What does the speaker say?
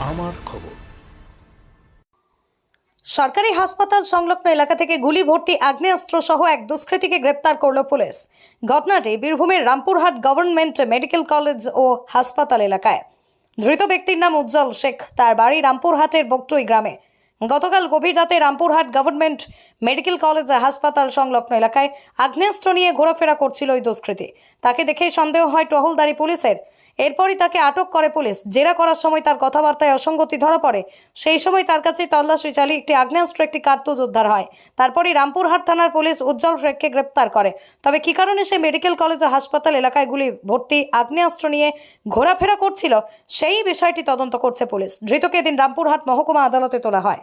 আমার খবর। সরকারি হাসপাতাল সংলগ্ন এলাকা থেকে গুলি ভর্তি আগ্নেয়াস্ত্র সহ এক দুষ্কৃতীকে গ্রেপ্তার করল পুলিশ। ঘটনাটি বীরভূমের রামপুরহাট গভর্নমেন্ট মেডিকেল কলেজ ও হাসপাতাল এলাকায়। ধৃত ব্যক্তির নাম উজ্জ্বল শেখ, তার বাড়ি রামপুরহাটের বকটুই গ্রামে। গতকাল গভীর রাতে রামপুরহাট গভর্নমেন্ট মেডিকেল কলেজ হাসপাতাল সংলগ্ন এলাকায় আগ্নেয়াস্ত্র নিয়ে ঘোরাফেরা করছিল ওই দুষ্কৃতী। তাকে দেখেই সন্দেহ হয় টহলদারি পুলিশের। এরপরই তাকে আটক করে পুলিশ। জেরা করার সময় তার কথাবার্তায় অসঙ্গতি ধরা পড়ে। সেই সময় তার কাছে তল্লাশি চালিয়ে একটি আগ্নেয়াস্ত্র, একটি কার্তুজ উদ্ধার হয়। তারপরই রামপুরহাট থানার পুলিশ উজ্জ্বল শেখকে গ্রেপ্তার করে। তবে কী কারণে সে মেডিকেল কলেজ ও হাসপাতাল এলাকায় গুলি ভর্তি আগ্নেয়াস্ত্র নিয়ে ঘোরাফেরা করছিল, সেই বিষয়টি তদন্ত করছে পুলিশ। ধৃতকে এদিন রামপুরহাট মহকুমা আদালতে তোলা হয়।